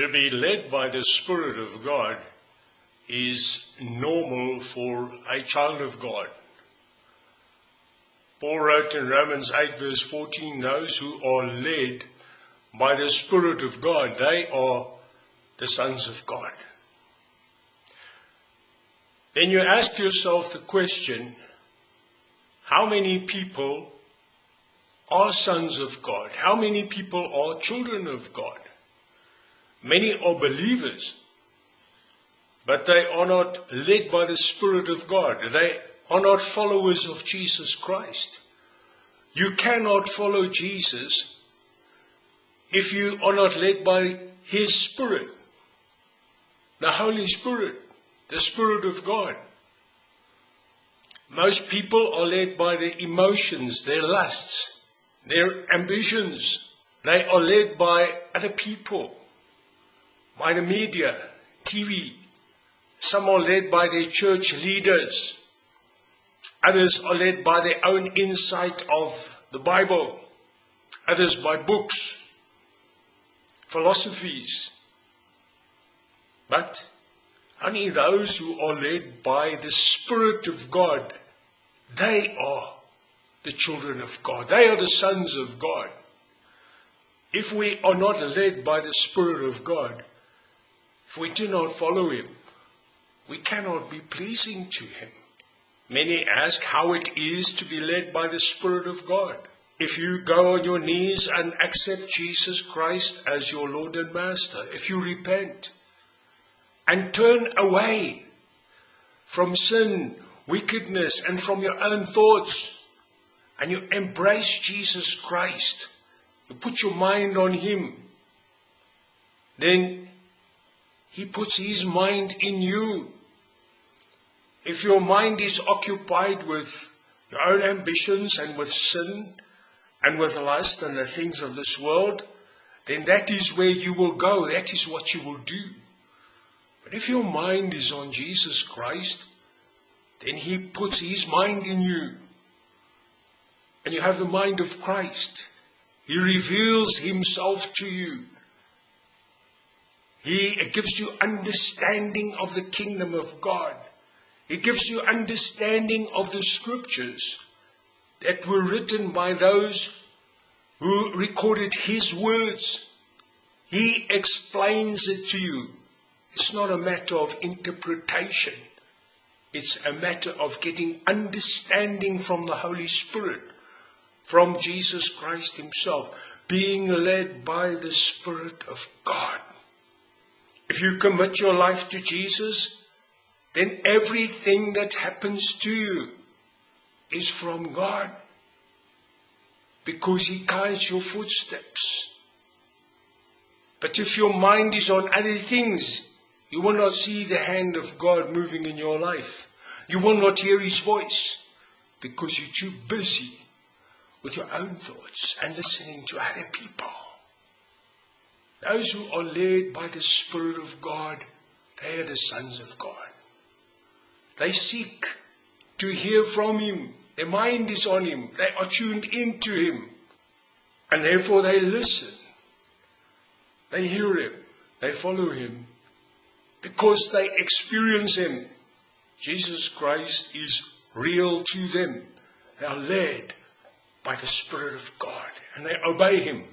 To be led by the Spirit of God is normal for a child of God. Paul wrote in Romans 8, verse 14 those who are led by the Spirit of God, they are the sons of God. Then you ask yourself the question how many people are sons of God? How many people are children of God? Many are believers, but they are not led by the Spirit of God. They are not followers of Jesus Christ. You cannot follow Jesus if you are not led by His Spirit, the Holy Spirit, the Spirit of God. Most people are led by their emotions, their lusts, their ambitions. They are led by other people by the media, TV. Some are led by their church leaders. Others are led by their own insight of the Bible. Others by books, philosophies. But only those who are led by the Spirit of God, they are the children of God. They are the sons of God. If we are not led by the Spirit of God, we do not follow him, we cannot be pleasing to him. Many ask how it is to be led by the Spirit of God. If you go on your knees and accept Jesus Christ as your Lord and Master, if you repent and turn away from sin, wickedness, and from your own thoughts, and you embrace Jesus Christ, you put your mind on Him, then he puts His mind in you. If your mind is occupied with your own ambitions and with sin and with lust and the things of this world, then that is where you will go. That is what you will do. But if your mind is on Jesus Christ, then He puts His mind in you. And you have the mind of Christ. He reveals Himself to you. He gives you understanding of the kingdom of God. He gives you understanding of the scriptures that were written by those who recorded his words. He explains it to you. It's not a matter of interpretation. It's a matter of getting understanding from the Holy Spirit, from Jesus Christ himself, being led by the Spirit of God. If you commit your life to Jesus, then everything that happens to you is from God because He guides your footsteps. But if your mind is on other things, you will not see the hand of God moving in your life. You will not hear His voice because you're too busy with your own thoughts and listening to other people. Those who are led by the Spirit of God, they are the sons of God. They seek to hear from Him. Their mind is on Him. They are tuned into Him. And therefore they listen. They hear Him. They follow Him. Because they experience Him. Jesus Christ is real to them. They are led by the Spirit of God. And they obey Him.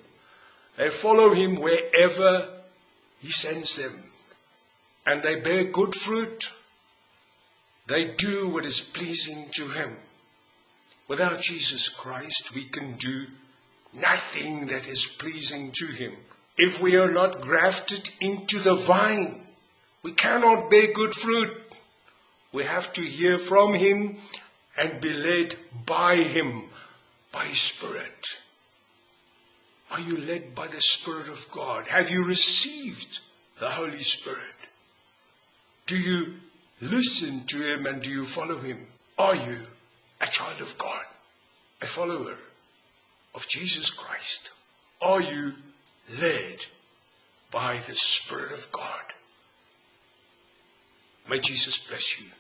They follow him wherever he sends them. And they bear good fruit. They do what is pleasing to him. Without Jesus Christ, we can do nothing that is pleasing to him. If we are not grafted into the vine, we cannot bear good fruit. We have to hear from him and be led by him, by his Spirit. Are you led by the Spirit of God? Have you received the Holy Spirit? Do you listen to Him and do you follow Him? Are you a child of God, a follower of Jesus Christ? Are you led by the Spirit of God? May Jesus bless you.